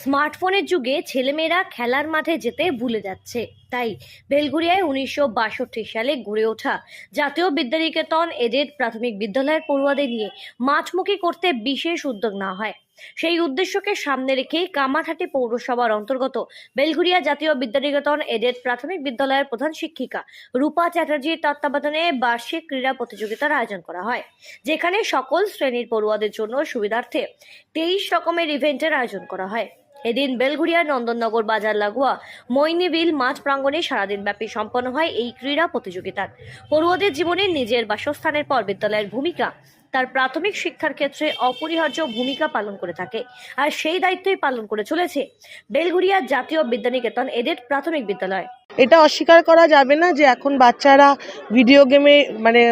স্মার্টফোনের যুগে ছেলেমেয়েরা খেলার মাঠে যেতে ভুলে যাচ্ছে। তাই বেলঘুরিয়ায় উনিশশো সালে গড়ে ওঠা জাতীয় বিদ্যানিকেতন এডেড প্রাথমিক বিদ্যালয়ের পড়ুয়াদের নিয়ে মাঠমুখী করতে বিশেষ উদ্যোগ নেওয়া হয়। সেই উদ্দেশ্যকে সামনে রেখেই কামারহাটি পৌরসভার অন্তর্গত বেলঘুরিয়া জাতীয় বিদ্যানিকেতন এডেড প্রাথমিক বিদ্যালয়ের প্রধান শিক্ষিকা রূপা চ্যাটার্জির তত্ত্বাবধানে বার্ষিক ক্রীড়া প্রতিযোগিতার আয়োজন করা হয়, যেখানে সকল শ্রেণির পড়ুয়াদের জন্য সুবিধার্থে তেইশ রকমের ইভেন্টের আয়োজন করা হয়। এদিন বেলঘুরিয়া নন্দননগর বাজার লাগোয়া মৈনিবিল মাঠ প্রাঙ্গণে সারাদিন ব্যাপী সম্পন্ন হয় এই ক্রীড়া প্রতিযোগিতার। পড়ুয়াদের জীবনে নিজের বাসস্থানের পর বিদ্যালয়ের ভূমিকা, তার প্রাথমিক শিক্ষার ক্ষেত্রে অপরিহার্য ভূমিকা পালন করে থাকে আর সেই দায়িত্বই পালন করে চলেছে বেলঘুরিয়া জাতীয় বিদ্যানিকেতন এদের প্রাথমিক বিদ্যালয়। এটা অস্বীকার করা যাবে না যে এখন বাচ্চারা ভিডিও গেমে মানে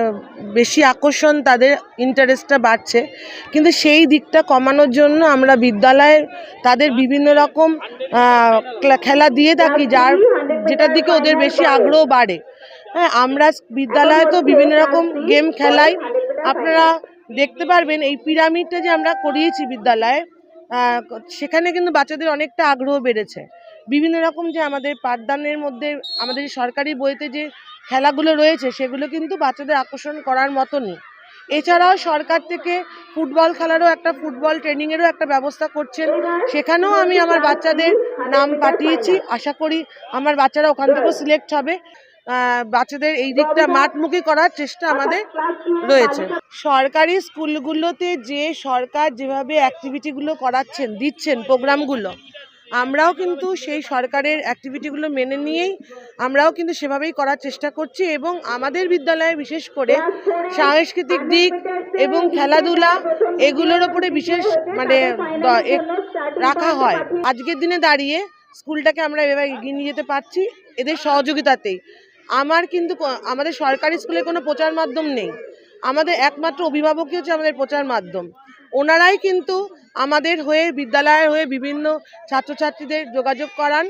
বেশি আকর্ষণ, তাদের ইন্টারেস্টটা বাড়ছে। কিন্তু সেই দিকটা কমানোর জন্য আমরা বিদ্যালয়ে তাদের বিভিন্ন রকম খেলা দিয়ে থাকি, যার যেটার দিকে ওদের বেশি আগ্রহ বাড়ে। হ্যাঁ আমরা বিদ্যালয়ে তো বিভিন্ন রকম গেম খেলাই। আপনারা দেখতে পারবেন এই পিরামিডটা যে আমরা করিয়েছি বিদ্যালয়ে সেখানে কিন্তু বাচ্চাদের অনেকটা আগ্রহ বেড়েছে। বিভিন্ন রকম যে আমাদের পাঠদানের মধ্যে, আমাদের সরকারি বইতে যে খেলাগুলো রয়েছে, সেগুলো কিন্তু বাচ্চাদের আকর্ষণ করার মতনই। এছাড়াও সরকার থেকে ফুটবল খেলারও একটা, ফুটবল ট্রেনিংয়েরও একটা ব্যবস্থা করছেন। সেখানেও আমি আমার বাচ্চাদের নাম পাঠিয়েছি। আশা করি আমার বাচ্চারা ওখান থেকেও সিলেক্ট হবে। বাচ্চাদের এই দিকটা মাঠমুখী করার চেষ্টা আমাদের রয়েছে। সরকারি স্কুলগুলোতে যে সরকার যেভাবে অ্যাক্টিভিটিগুলো করাচ্ছেন, দিচ্ছেন প্রোগ্রামগুলো আমরাও কিন্তু সেই সরকারের অ্যাক্টিভিটিগুলো মেনে নিয়েই আমরাও কিন্তু সেভাবেই করার চেষ্টা করছি এবং আমাদের বিদ্যালয়ে বিশেষ করে সাংস্কৃতিক দিক এবং খেলাধুলা এগুলোর ওপরে বিশেষ মানে রাখা হয়। আজকের দিনে দাঁড়িয়ে স্কুলটাকে আমরা এভাবে এগিয়ে নিয়ে যেতে পারছি এদের সহযোগিতাতেই। আমার কিন্তু আমাদের সরকারি স্কুলে কোনো প্রচার মাধ্যম নেই। আমাদের একমাত্র অভিভাবকই হচ্ছে আমাদের প্রচার মাধ্যম। ওনারাই কিন্তু আমাদের হয়ে বিদ্যালয়ের হয়ে বিভিন্ন ছাত্রছাত্রীদের যোগাযোগ করান।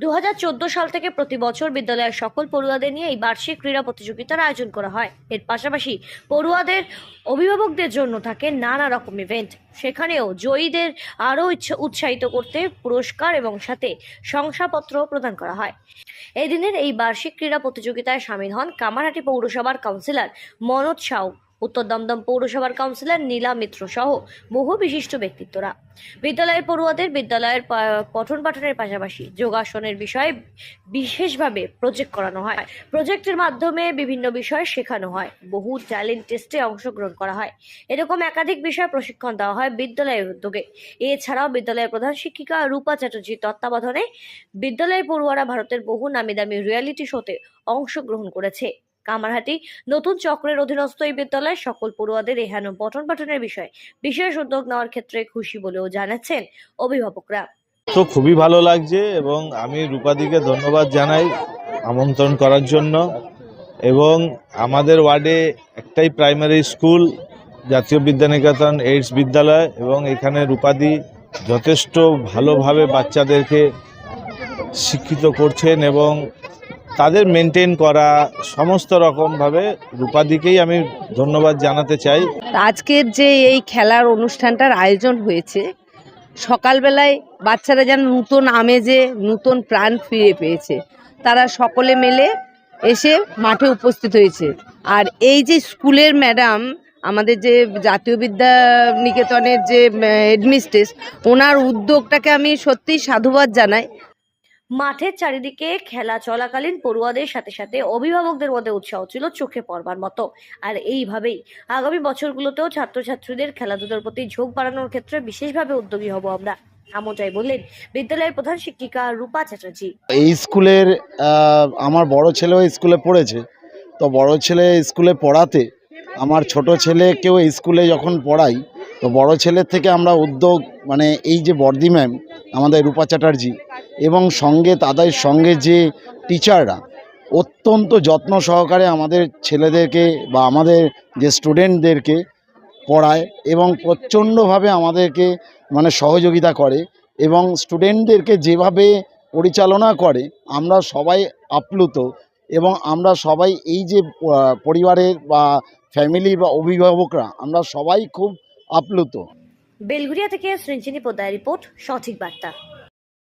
দু হাজার চোদ্দ সাল থেকে প্রতি বছর বিদ্যালয়ের সকল পড়ুয়াদের নিয়ে এই বার্ষিক ক্রীড়া প্রতিযোগিতার আয়োজন করা হয়। এর পাশাপাশি পড়ুয়াদের অভিভাবকদের জন্য থাকে নানা রকম ইভেন্ট সেখানেও জয়ীদের আরও উৎসাহিত করতে পুরস্কার এবং সাথে শংসাপত্র প্রদান করা হয়। এই দিনের এই বার্ষিক ক্রীড়া প্রতিযোগিতায় সামিল হন কামারহাটি পৌরসভার কাউন্সিলর মনোজ সাউ। উত্তর দমদম পৌরসভার কাউন্সিলর নীলা মিত্র সহ বহু বিশিষ্ট ব্যক্তিত্বরা। বিদ্যালয়ের পড়ুয়াদের বিদ্যালয়ের পঠন পাঠনের পাশাপাশি যোগাসনের বিষয়ে বিশেষভাবে প্রজেক্ট করানো হয়। প্রজেক্টের মাধ্যমে বিভিন্ন বিষয় শেখানো হয়। বহু ট্যালেন্ট টেস্টে অংশগ্রহণ করা হয়। এরকম একাধিক বিষয় প্রশিক্ষণ দেওয়া হয় বিদ্যালয়ের উদ্যোগে। এছাড়াও বিদ্যালয়ের প্রধান শিক্ষিকা রূপা চ্যাটার্জির তত্ত্বাবধানে বিদ্যালয়ের পড়ুয়ারা ভারতের বহু নামি দামি রিয়ালিটি শোতে অংশগ্রহণ করেছে। কামারহাটি। নতুন চক্রের অধীনস্থ এই বিদ্যালয় সকল পড়ুয়াদের এহেন পঠন পাঠনের বিষয়ে বিশেষ উদ্যোগ নেওয়ার ক্ষেত্রে খুশি বলেও জানাচ্ছেন অভিভাবকরা। তো খুবই ভালো লাগছে এবং আমি রূপাদিকে ধন্যবাদ জানাই আমন্ত্রণ করার জন্য এবং আমাদের ওয়ার্ডে একটাই প্রাইমারি স্কুল, জাতীয় বিদ্যানিকেতন এইডস বিদ্যালয় এবং এখানে রূপাদি যথেষ্ট ভালোভাবে বাচ্চাদেরকে শিক্ষিত করছেন এবং তাদের মেনটেন করা সমস্ত রকমভাবে রূপাদিকেই আমি ধন্যবাদ জানাতে চাই। আজকের যে এই খেলার অনুষ্ঠানটার আয়োজন হয়েছে, সকালবেলায় বাচ্চারা যেন নূতন আমেজে, নূতন প্রাণ ফিরে পেয়েছে। তারা সকলে মিলে এসে মাঠে উপস্থিত হয়েছে। আর এই যে স্কুলের ম্যাডাম, আমাদের যে জাতীয় বিদ্যা নিকেতনের যে হেডমিস্ট্রেস, ওনার উদ্যোগটাকে আমি সত্যিই সাধুবাদ জানাই। মাঠের চারিদিকে খেলা চলাকালীন পড়ুয়াদের সাথে সাথে অভিভাবকদের মধ্যে উৎসাহ ছিল চোখে পড়বার মতো। আর এইভাবেই আগামী বছরগুলোতেও ছাত্রছাত্রীদের খেলাধুলার প্রতি ঝোঁক বাড়ানোর ক্ষেত্রে বিশেষভাবে উদ্যোগী হব আমরা, এমনটাই বললেন বিদ্যালয়ের প্রধান শিক্ষিকা রূপা চ্যাটার্জি। এই স্কুলের আমার বড় ছেলেও স্কুলে পড়েছে। তো বড় ছেলে স্কুলে পড়াতে আমার ছোট ছেলেকেও স্কুলে যখন পড়াই, তো বড় ছেলের থেকে আমরা উদ্যোগ মানে এই যে বর্দি ম্যাম, আমাদের রূপা চ্যাটার্জি এবং সঙ্গে তাদের সঙ্গে যে টিচাররা অত্যন্ত যত্ন সহকারে আমাদের ছেলেদেরকে বা আমাদের যে স্টুডেন্টদেরকে পড়ায় এবং প্রচণ্ডভাবে আমাদেরকে মানে সহযোগিতা করে এবং স্টুডেন্টদেরকে যেভাবে পরিচালনা করে, আমরা সবাই আপ্লুত এবং আমরা সবাই এই যে পরিবারের বা ফ্যামিলি বা অভিভাবকরা, আমরা সবাই খুব আপ্লুত। বেলঘুরিয়া থেকে সৃঞ্জিনী পোদ্দার রিপোর্ট, সঠিক বার্তা।